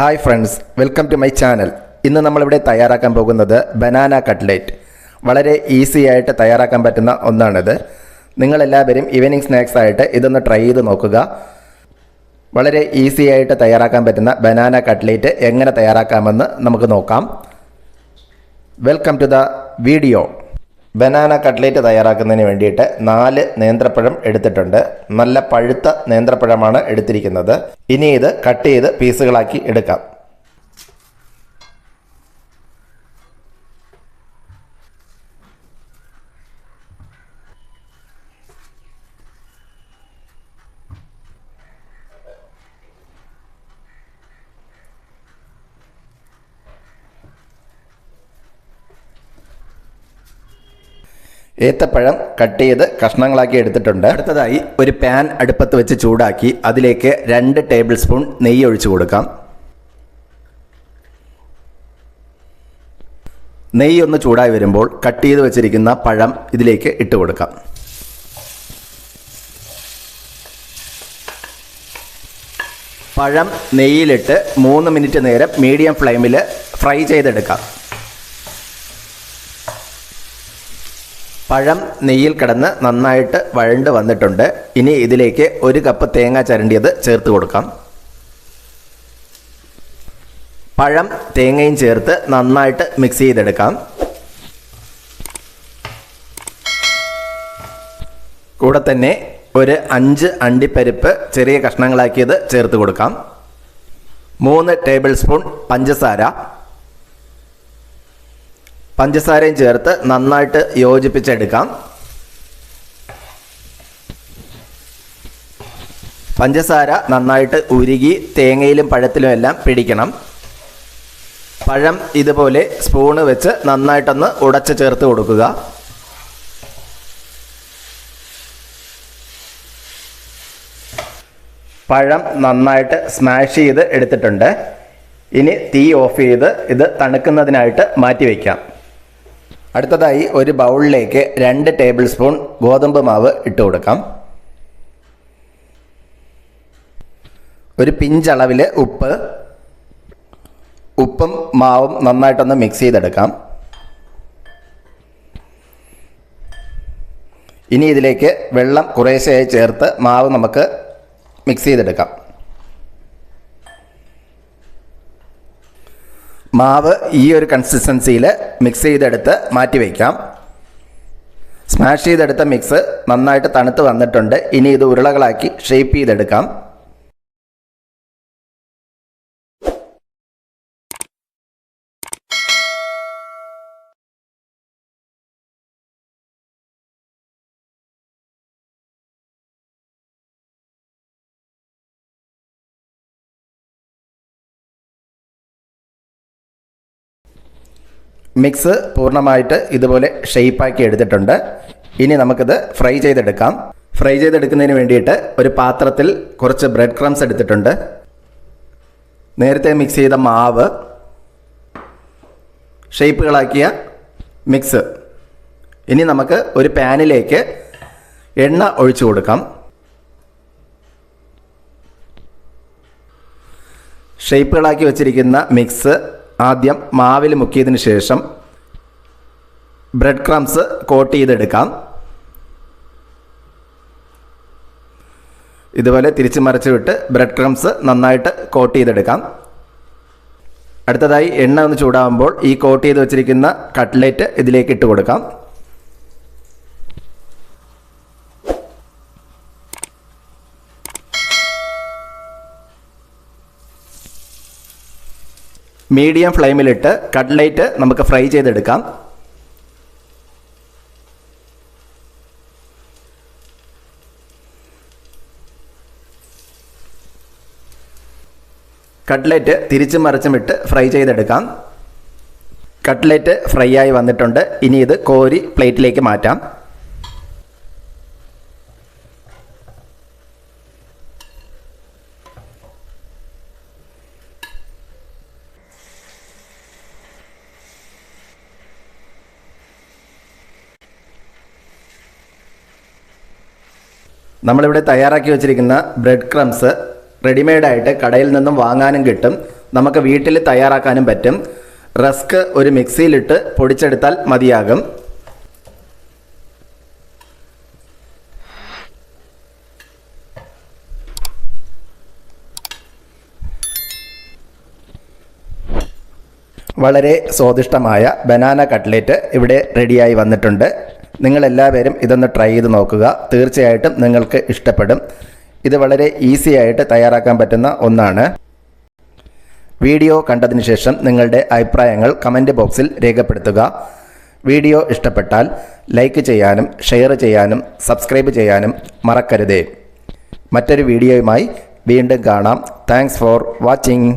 Hi friends welcome to my channel ഇന്ന് നമ്മളിവിടെ തയ്യാറാക്കാൻ പോകുന്നത് ബനാന കട്ട്ലേറ്റ് വളരെ ഈസി ആയിട്ട് തയ്യാറാക്കാൻ പറ്റുന്ന ഒന്നാണിത്. നിങ്ങളെല്ലാവരും ഈവനിങ് സ്നാക്സ് ആയിട്ട് ഇതൊന്ന് ട്രൈ ചെയ്ത് നോക്കുക. വളരെ ഈസി ആയിട്ട് തയ്യാറാക്കാൻ പറ്റുന്ന ബനാന കട്ട്ലേറ്റ് എങ്ങനെ തയ്യാറാക്കാമെന്ന് നമുക്ക് നോക്കാം. Welcome to the video banana cutlet തയ്യാറാക്കുന്നതിന് വേണ്ടിയിട്ട് നാല് നേന്ത്രപ്പഴം എടുത്തിട്ടുണ്ട്. നല്ല പഴുത്ത നേന്ത്രപ്പഴമാണ് എടുത്തിരിക്കുന്നത്. ഇനി ഇത് കട്ട് ചെയ്ത് പീസുകളാക്കി എടുക്കാം. ഏത്തപ്പഴം കട്ട് ചെയ്ത് കഷ്ണങ്ങളാക്കി എടുത്തിട്ടുണ്ട്. അടുത്തതായി ഒരു പാൻ അടുപ്പത്ത് വെച്ച് ചൂടാക്കി അതിലേക്ക് രണ്ട് ടേബിൾ സ്പൂൺ നെയ്യ് ഒഴിച്ചു കൊടുക്കാം. നെയ്യ് ഒന്ന് ചൂടായി വരുമ്പോൾ കട്ട് ചെയ്ത് വെച്ചിരിക്കുന്ന പഴം ഇതിലേക്ക് ഇട്ട് കൊടുക്കാം. പഴം നെയ്യിലിട്ട് മൂന്ന് മിനിറ്റ് നേരം മീഡിയം ഫ്ലെയിമിൽ ഫ്രൈ ചെയ്തെടുക്കാം. പഴം നെയ്യിൽ കിടന്ന് നന്നായിട്ട് വഴണ്ട് വന്നിട്ടുണ്ട്. ഇനി ഇതിലേക്ക് ഒരു കപ്പ് തേങ്ങ ചരണ്ടിയത് ചേർത്ത് കൊടുക്കാം. പഴം തേങ്ങയും ചേർത്ത് നന്നായിട്ട് മിക്സ് ചെയ്തെടുക്കാം. കൂടെ തന്നെ ഒരു അഞ്ച് അണ്ടിപ്പരിപ്പ് ചെറിയ കഷ്ണങ്ങളാക്കിയത് ചേർത്ത് കൊടുക്കാം. മൂന്ന് ടേബിൾ സ്പൂൺ പഞ്ചസാര. പഞ്ചസാരയും ചേർത്ത് നന്നായിട്ട് യോജിപ്പിച്ചെടുക്കാം. പഞ്ചസാര നന്നായിട്ട് ഉരുകി തേങ്ങയിലും പഴത്തിലും എല്ലാം പിടിക്കണം. പഴം ഇതുപോലെ സ്പൂണ് വെച്ച് നന്നായിട്ടൊന്ന് ഉടച്ച് ചേർത്ത് കൊടുക്കുക. പഴം നന്നായിട്ട് സ്മാഷ് ചെയ്ത് എടുത്തിട്ടുണ്ട്. ഇനി തീ ഓഫ് ചെയ്ത് ഇത് തണുക്കുന്നതിനായിട്ട് മാറ്റി വയ്ക്കാം അടുത്തതായി ഒരു ബൗളിലേക്ക് രണ്ട് ടേബിൾ സ്പൂൺ ഗോതമ്പ് മാവ് ഇട്ട് കൊടുക്കാം. ഒരു പിഞ്ചളവിൽ ഉപ്പ് ഉപ്പും മാവും നന്നായിട്ടൊന്ന് മിക്സ് ചെയ്തെടുക്കാം. ഇനി ഇതിലേക്ക് വെള്ളം കുറേശ്ശെയായി ചേർത്ത് മാവ് നമുക്ക് മിക്സ് ചെയ്തെടുക്കാം. മാവ് ഈ ഒരു കൺസിസ്റ്റൻസിയിൽ മിക്സ് ചെയ്തെടുത്ത് മാറ്റി വയ്ക്കാം. സ്മാഷ് ചെയ്തെടുത്ത മിക്സ് നന്നായിട്ട് തണുത്ത് വന്നിട്ടുണ്ട്. ഇനി ഇത് ഉരുളകളാക്കി ഷേപ്പ് ചെയ്തെടുക്കാം. മിക്സ് പൂർണമായിട്ട് ഇതുപോലെ ഷെയ്പ്പാക്കി എടുത്തിട്ടുണ്ട്. ഇനി നമുക്കിത് ഫ്രൈ ചെയ്തെടുക്കാം. ഫ്രൈ ചെയ്തെടുക്കുന്നതിന് വേണ്ടിയിട്ട് ഒരു പാത്രത്തിൽ കുറച്ച് ബ്രെഡ് ക്രംസ് എടുത്തിട്ടുണ്ട്. നേരത്തെ മിക്സ് ചെയ്ത മാവ് ഷേപ്പുകളാക്കിയ മിക്സ് ഇനി നമുക്ക് ഒരു പാനിലേക്ക് എണ്ണ ഒഴിച്ചു കൊടുക്കാം. ഷേപ്പുകളാക്കി വെച്ചിരിക്കുന്ന മിക്സ് ആദ്യം മാവിൽ മുക്കിയതിന് ശേഷം ബ്രെഡ് ക്രംസ് കോട്ട് ചെയ്തെടുക്കാം. ഇതുപോലെ തിരിച്ച് മറിച്ച് വിട്ട് ബ്രെഡ് ക്രംസ് നന്നായിട്ട് കോട്ട് ചെയ്തെടുക്കാം. അടുത്തതായി എണ്ണ ഒന്ന് ചൂടാകുമ്പോൾ ഈ കോട്ട് ചെയ്ത് വെച്ചിരിക്കുന്ന കട്ട്ലേറ്റ് ഇതിലേക്ക് ഇട്ട് കൊടുക്കാം. മീഡിയം ഫ്ലെയിമിലിട്ട് കട്ലേറ്റ് നമുക്ക് ഫ്രൈ ചെയ്തെടുക്കാം. കട്ട്ലേറ്റ് തിരിച്ചും മറിച്ചും ഇട്ട് ഫ്രൈ ചെയ്തെടുക്കാം. കട്ട്ലേറ്റ് ഫ്രൈ ആയി വന്നിട്ടുണ്ട്. ഇനി ഇത് കോരി പ്ലേറ്റിലേക്ക് മാറ്റാം. നമ്മളിവിടെ തയ്യാറാക്കി വെച്ചിരിക്കുന്ന ബ്രെഡ് ക്രംസ് റെഡിമെയ്ഡായിട്ട് കടയിൽ നിന്നും വാങ്ങാനും കിട്ടും. നമുക്ക് വീട്ടിൽ തയ്യാറാക്കാനും പറ്റും. റസ്ക് ഒരു മിക്സിയിലിട്ട് പൊടിച്ചെടുത്താൽ മതിയാകും. വളരെ സ്വാദിഷ്ടമായ ബനാന കട്ട്ലേറ്റ് ഇവിടെ റെഡിയായി വന്നിട്ടുണ്ട്. നിങ്ങളെല്ലാവരും ഇതൊന്ന് ട്രൈ ചെയ്ത് നോക്കുക. തീർച്ചയായിട്ടും നിങ്ങൾക്ക് ഇഷ്ടപ്പെടും. ഇത് വളരെ ഈസി ആയിട്ട് തയ്യാറാക്കാൻ പറ്റുന്ന ഒന്നാണ്. വീഡിയോ കണ്ടതിന് ശേഷം നിങ്ങളുടെ അഭിപ്രായങ്ങൾ കമന്റ് ബോക്സിൽ രേഖപ്പെടുത്തുക. വീഡിയോ ഇഷ്ടപ്പെട്ടാൽ ലൈക്ക് ചെയ്യാനും ഷെയർ ചെയ്യാനും സബ്സ്ക്രൈബ് ചെയ്യാനും മറക്കരുതേ. മറ്റൊരു വീഡിയോയുമായി വീണ്ടും കാണാം. Thanks for watching